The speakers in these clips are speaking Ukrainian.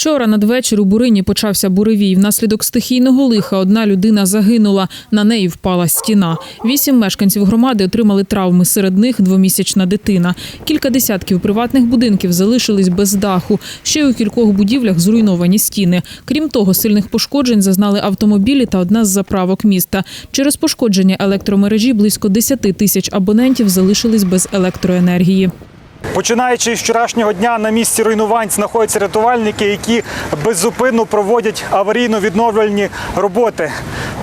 Вчора надвечір у Бурині почався буревій. Внаслідок стихійного лиха одна людина загинула. На неї впала стіна. Вісім мешканців громади отримали травми. Серед них двомісячна дитина. Кілька десятків приватних будинків залишились без даху. Ще й у кількох будівлях зруйновані стіни. Крім того, сильних пошкоджень зазнали автомобілі та одна з заправок міста. Через пошкодження електромережі близько 10 тисяч абонентів залишились без електроенергії. Починаючи з вчорашнього дня на місці руйнувань знаходяться рятувальники, які беззупинно проводять аварійно-відновлювальні роботи.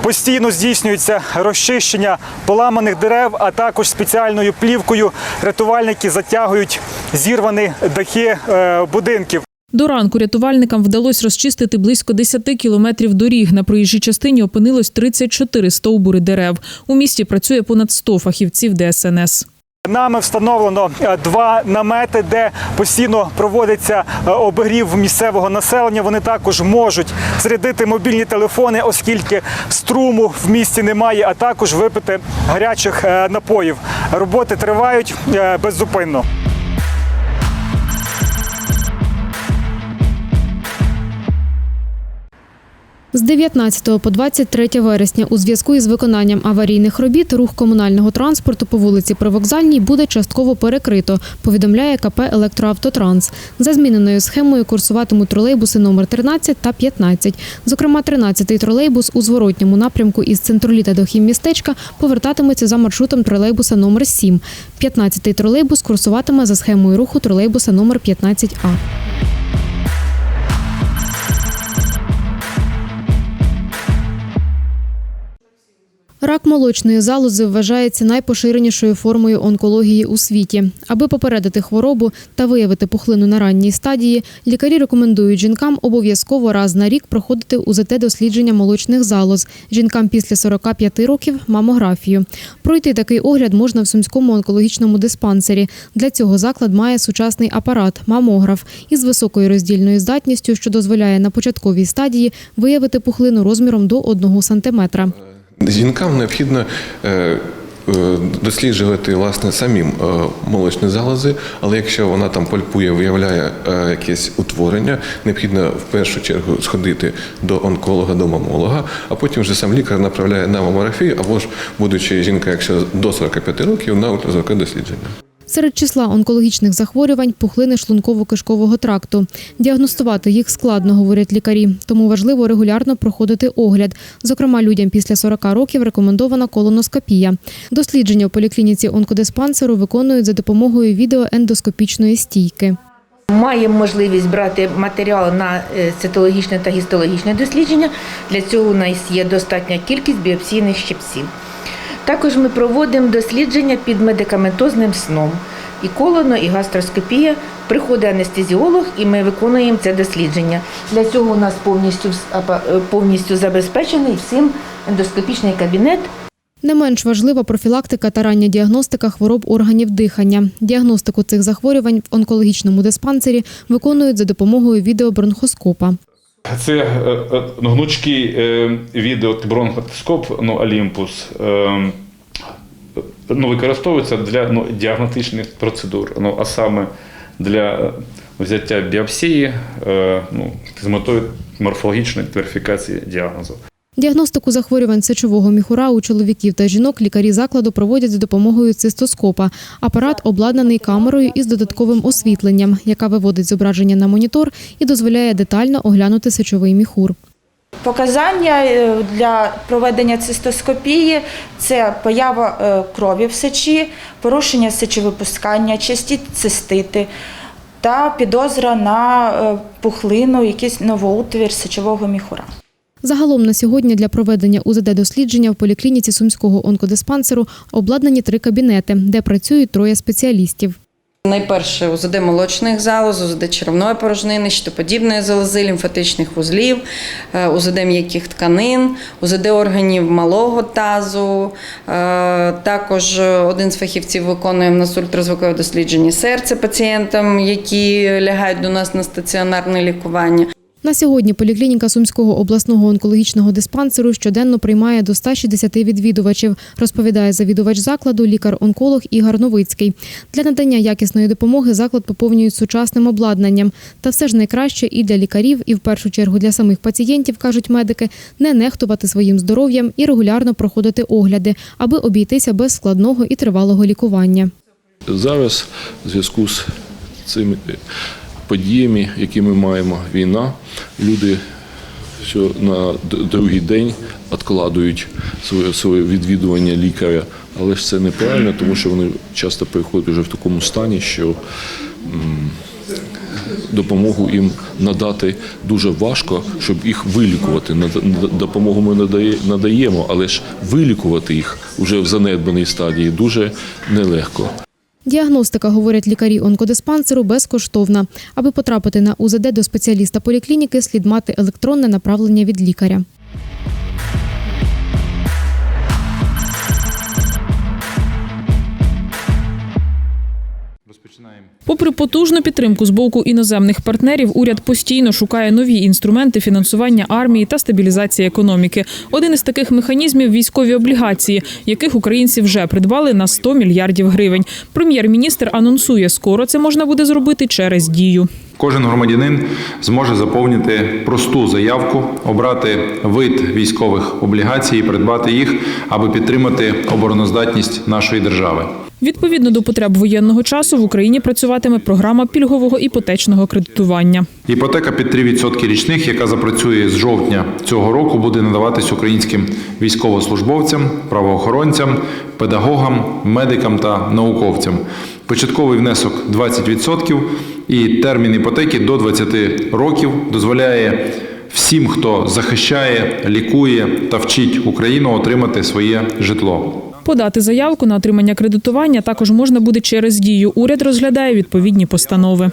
Постійно здійснюється розчищення поламаних дерев, а також спеціальною плівкою рятувальники затягують зірвані дахи е, будинків. До ранку рятувальникам вдалося розчистити близько 10 кілометрів доріг. На проїжджій частині опинилось 34 стовбури дерев. У місті працює понад 100 фахівців ДСНС. Нами встановлено е, два намети, де постійно проводиться е, обігрів місцевого населення. Вони також можуть зарядити мобільні телефони, оскільки струму в місті немає, а також випити гарячих е, напоїв. Роботи тривають беззупинно. З 19 по 23 вересня у зв'язку із виконанням аварійних робіт рух комунального транспорту по вулиці Привокзальній буде частково перекрито, повідомляє КП «Електроавтотранс». За зміненою схемою курсуватимуть тролейбуси номер 13 та 15. Зокрема, 13-й тролейбус у зворотньому напрямку із центроліта до хіммістечка повертатиметься за маршрутом тролейбуса номер 7. 15-й тролейбус курсуватиме за схемою руху тролейбуса номер 15А. Рак молочної залози вважається найпоширенішою формою онкології у світі. Аби попередити хворобу та виявити пухлину на ранній стадії, лікарі рекомендують жінкам обов'язково раз на рік проходити УЗТ-дослідження молочних залоз. Жінкам після 45 років мамографію. Пройти такий огляд можна в сумському онкологічному диспансері. Для цього заклад має сучасний апарат мамограф із високою роздільною здатністю, що дозволяє на початковій стадії виявити пухлину розміром до 1 сантиметра. Жінкам необхідно е, е, досліджувати власне самим е, молочні залози, але якщо вона там пальпує, виявляє якесь утворення, необхідно в першу чергу сходити до онколога, до мамолога, а потім вже сам лікар направляє на мамографію, або ж будучи жінка, якщо до 45 років, на ультразвукове дослідження. Серед числа онкологічних захворювань пухлини шлунково-кишкового тракту. Діагностувати їх складно, говорять лікарі, тому важливо регулярно проходити огляд. Зокрема, людям після 40 років рекомендована колоноскопія. Дослідження в поліклініці онкодиспансеру виконують за допомогою відеоендоскопічної стійки. Маємо можливість брати матеріал на е, цитологічне та гістологічне дослідження. Для цього у нас є достатня кількість біопсійних щипців. Також ми проводимо дослідження під медикаментозним сном. І колоно, і гастроскопія. Приходить анестезіолог, і ми виконуємо це дослідження. Для цього у нас повністю, е, повністю забезпечений всім ендоскопічний кабінет. Не менш важлива профілактика та рання діагностика хвороб органів дихання. Діагностику цих захворювань в онкологічному диспансері виконують за допомогою відеобронхоскопа. Це е, е, ну, гнучкий е, відеобронхоскоп, ну, Olympus, е, ну, використовується для ну, діагностичних процедур, ну, а саме для взяття біопсії ну, з метою морфологічної верифікації діагнозу. Діагностику захворювань сечового міхура у чоловіків та жінок лікарі закладу проводять за допомогою цистоскопа. Апарат обладнаний камерою із додатковим освітленням, яка виводить зображення на монітор і дозволяє детально оглянути сечовий міхур. Показання е, для проведення цистоскопії це поява е, крові в сечі, порушення сечовипускання, часті цистити та підозра на е, пухлину, якийсь новоутвір сечового міхура. Загалом на сьогодні для проведення УЗД-дослідження в поліклініці Сумського онкодиспансеру обладнані три кабінети, де працюють троє спеціалістів. Найперше УЗД молочних залоз, узд черевної порожнини, щитоподібної залози, лімфатичних вузлів, е, УЗД м'яких тканин, УЗД органів малого тазу. Е, Також один з фахівців виконує в нас ультразвукове дослідження серця пацієнтам, які лягають до нас на стаціонарне лікування. На сьогодні поліклініка Сумського обласного онкологічного диспансеру щоденно приймає до 160 відвідувачів, розповідає завідувач закладу лікар-онколог Ігор Новицький. Для надання якісної допомоги заклад поповнюють сучасним обладнанням. Та все ж найкраще і для лікарів, і в першу чергу для самих пацієнтів, кажуть медики, не нехтувати своїм здоров'ям і регулярно проходити огляди, аби обійтися без складного і тривалого лікування. Зараз в зв'язку з цими подіями, які ми маємо, війна, люди що на другий день відкладують своє, своє відвідування лікаря. Але ж це неправильно, тому що вони часто приходять вже в такому стані, що допомогу їм надати дуже важко, щоб їх вилікувати. Допомогу ми надає- надаємо, але ж вилікувати їх вже в занедбаній стадії дуже нелегко. Діагностика, говорять лікарі онкодиспансеру, безкоштовна. Аби потрапити на УЗД до спеціаліста поліклініки, слід мати електронне направлення від лікаря. Попри потужну підтримку з боку іноземних партнерів, уряд постійно шукає нові інструменти фінансування армії та стабілізації економіки. Один із таких механізмів військові облігації, яких українці вже придбали на 100 мільярдів гривень. Прем'єр-міністр анонсує, скоро це можна буде зробити через дію. Кожен громадянин зможе заповнити просту заявку, обрати вид військових облігацій і придбати їх, аби підтримати обороноздатність нашої держави. Відповідно до потреб воєнного часу в Україні працюватиме програма пільгового іпотечного кредитування. Іпотека під 3% річних, яка запрацює з жовтня цього року, буде надаватись українським військовослужбовцям, правоохоронцям, педагогам, медикам та науковцям. Початковий внесок 20% і термін іпотеки до 20 років дозволяє всім, хто захищає, лікує та вчить Україну отримати своє житло. Подати заявку на отримання кредитування також можна буде через дію. Уряд розглядає відповідні постанови.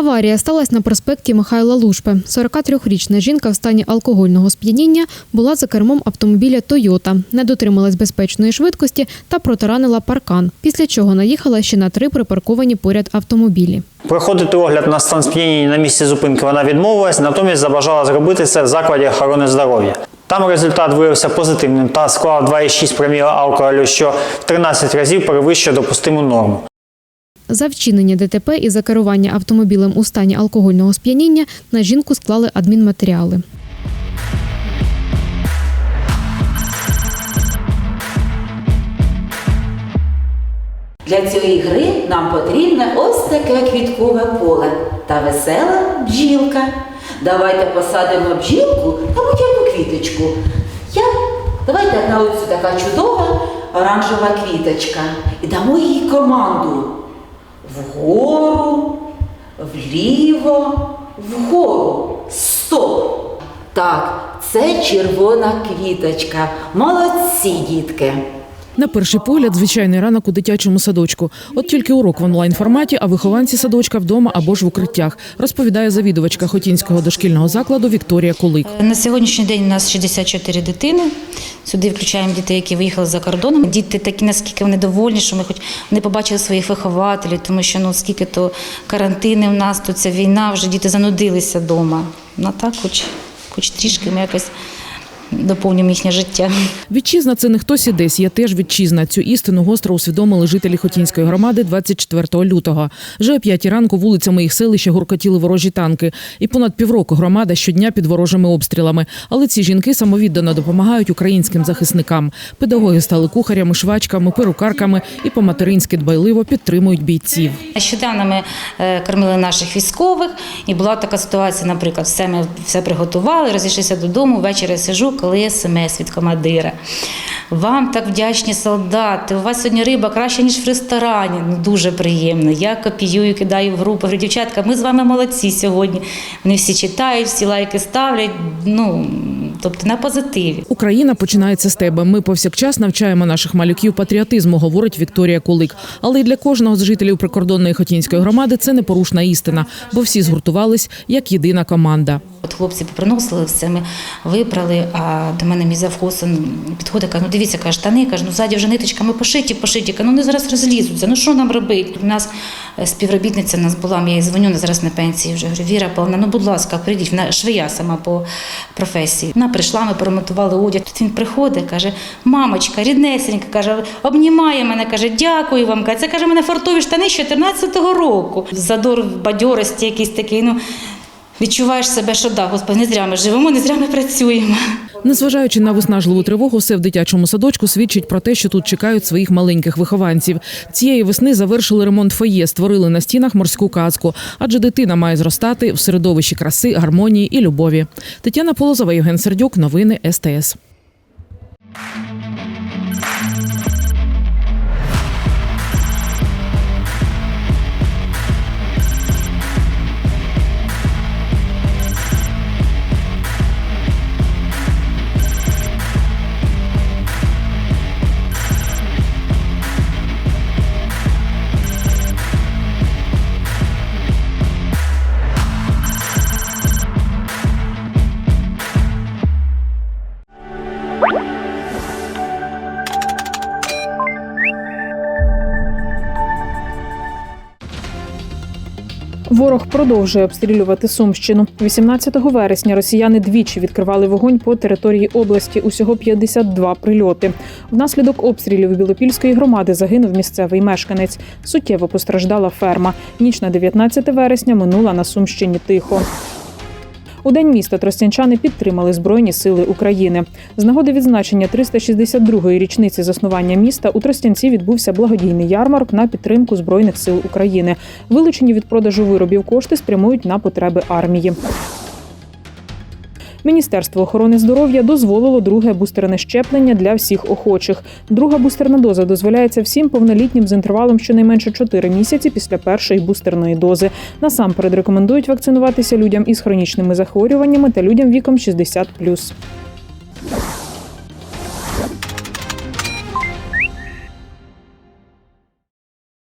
Аварія сталася на проспекті Михайла Лушпи. 43-річна жінка в стані алкогольного сп'яніння була за кермом автомобіля Тойота, не дотрималась безпечної швидкості та протаранила паркан, після чого наїхала ще на три припарковані поряд автомобілі. Проходити огляд на стан сп'яніння на місці зупинки вона відмовилась, натомість забажала зробити це в закладі охорони здоров'я. Там результат виявився позитивним та склав 2,6 проміла алкоголю, що в 13 разів перевищує допустиму норму. За вчинення ДТП і за керування автомобілем у стані алкогольного сп'яніння на жінку склали адмінматеріали. Для цієї гри нам потрібне ось таке квіткове поле та весела бджілка. Давайте посадимо бджілку на будь-яку квіточку. Я... Давайте на оцю така чудова оранжева квіточка. І дамо їй команду. Вгору, вліво, вгору. Стоп! Так, це червона квіточка. Молодці, дітки! На перший погляд, звичайний ранок у дитячому садочку. От тільки урок в онлайн форматі, а вихованці садочка вдома або ж в укриттях, розповідає завідувачка Хотінського дошкільного закладу Вікторія Кулик. На сьогоднішній день у нас 64 дитини. Сюди включаємо дітей, які виїхали за кордоном. Діти такі, наскільки вони довольні, що ми хоч не побачили своїх вихователів, тому що ну скільки то карантини в нас, тут ця війна, вже діти занудилися вдома. Ну так, хоч, хоч трішки ми якось доповнюємо їхнє життя. Вітчизна це не хтось і десь, є теж вітчизна. Цю істину гостро усвідомили жителі Хотінської громади 24 лютого. Вже о п'ятій ранку вулицями їх селища гуркотіли ворожі танки. І понад півроку громада щодня під ворожими обстрілами. Але ці жінки самовіддано допомагають українським захисникам. Педагоги стали кухарями, швачками, перукарками і по-материнськи дбайливо підтримують бійців. Нещодавно ми е, кормили наших військових, і була така ситуація, наприклад, все ми все приготували, розійшлися додому. Ввечері сижу, коли смс від командира. Вам так вдячні солдати. У вас сьогодні риба краще, ніж в ресторані. Ну дуже приємно. Я копіюю, кидаю в групу. Говорю, дівчатка, ми з вами молодці сьогодні. Вони всі читають, всі лайки ставлять. Ну тобто на позитиві. Україна починається з тебе. Ми повсякчас навчаємо наших малюків патріотизму, говорить Вікторія Кулик. Але й для кожного з жителів прикордонної Хотінської громади це непорушна істина, бо всі згуртувались як єдина команда. От хлопці приносили все, ми випрали, а до мене мій завхоз підходить, каже, ну дивіться, каже, штани, каже, ну ззаді вже ниточками пошиті, пошиті, каже, ну вони зараз розлізуться, ну що нам робити? У нас е, співробітниця у нас була, я їй дзвоню, вона зараз на пенсії вже, говорю, Віра Павловна, ну будь ласка, прийдіть, вона швея сама по професії. Вона прийшла, ми перемотували одяг, тут він приходить, каже, мамочка, ріднесенька, каже, обнімає мене, каже, дякую вам, каже, це, каже, мене фартові штани з 14-го року. Задор бадьорості якийсь такий, ну, Відчуваєш себе, що да, Господи, не зря ми живемо, не зря ми працюємо. Незважаючи на виснажливу тривогу, все в дитячому садочку свідчить про те, що тут чекають своїх маленьких вихованців. Цієї весни завершили ремонт фоє, створили на стінах морську казку, адже дитина має зростати в середовищі краси, гармонії і любові. Тетяна Полозова, Євген Сердюк, новини СТС. Ворог продовжує обстрілювати Сумщину. 18 вересня росіяни двічі відкривали вогонь по території області. Усього 52 прильоти. Внаслідок обстрілів Білопільської громади загинув місцевий мешканець. Суттєво постраждала ферма. Ніч на 19 вересня минула на Сумщині тихо. У день міста тростянчани підтримали Збройні сили України. З нагоди відзначення 362-ї річниці заснування міста у Тростянці відбувся благодійний ярмарк на підтримку Збройних сил України. Вилучені від продажу виробів кошти спрямують на потреби армії. Міністерство охорони здоров'я дозволило друге бустерне щеплення для всіх охочих. Друга бустерна доза дозволяється всім повнолітнім з інтервалом щонайменше 4 місяці після першої бустерної дози. Насамперед рекомендують вакцинуватися людям із хронічними захворюваннями та людям віком 60+.